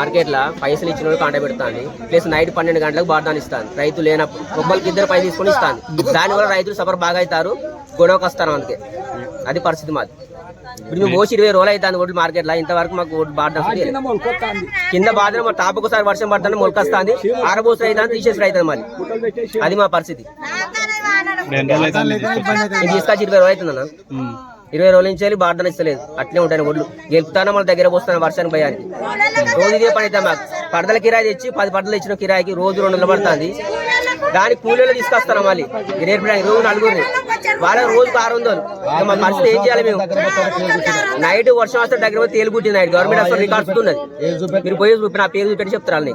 మార్కెట్లో పైసలు ఇచ్చిన కాంట పెడుతుంది. ప్లస్ నైట్ పన్నెండు గంటలకు బార్దాన్ ఇస్తాను రైతు లేనప్పుడు ఒక్కరికి ఇద్దరు పై తీసుకొని ఇస్తాను దానివల్ల రైతులు సఫర్ బాగా అవుతారు గొడవకు వస్తారు అందుకే. అది పరిస్థితి మాది. ఇప్పుడు మేము మోసి ఇరవై రోజులు అవుతుంది ఒడ్లు మార్కెట్లో ఇంతవరకు మాకు బార్దాన్ కింద బాధ మా టాప్ ఒకసారి వర్షం పడుతుంది మొలకొస్తుంది. ఆరబోసలు అవుతుంది తీసేసి అవుతుంది మళ్ళీ. అది మా పరిస్థితి. తీసుకొచ్చి. ఇరవై రోజులు అవుతుందన్న. ఇరవై రోజుల నుంచి వెళ్ళి బార్డర్ ఇస్తలేదు. అట్లే ఉంటాయి ఒడ్లు గెలుపుతానో మన దగ్గర పోస్తాను వర్షానికి భయానికి? రోజు ఇదే పని అయితే మాకు. పడదల కిరాయి తెచ్చి పది పడదలు ఇచ్చిన కిరాయికి రోజు రెండు వందలు పడుతుంది. దాని కూలీలు తీసుకొస్తాను మళ్ళీ? రేపు రోజు నలుగురిని. వాళ్ళ రోజుకు ఆరు వందలు. ఇక మా పరిస్థితి ఏం చేయాలి మేము? నైట్ వర్షం వస్తే దగ్గర పోయి తేలిగుట్టింది నైట్ గవర్నమెంట్ అసలు రికార్డ్స్ ఉన్నది. మీరు పోయి చూపి నా పేరు చూపెట్టి చెప్తారు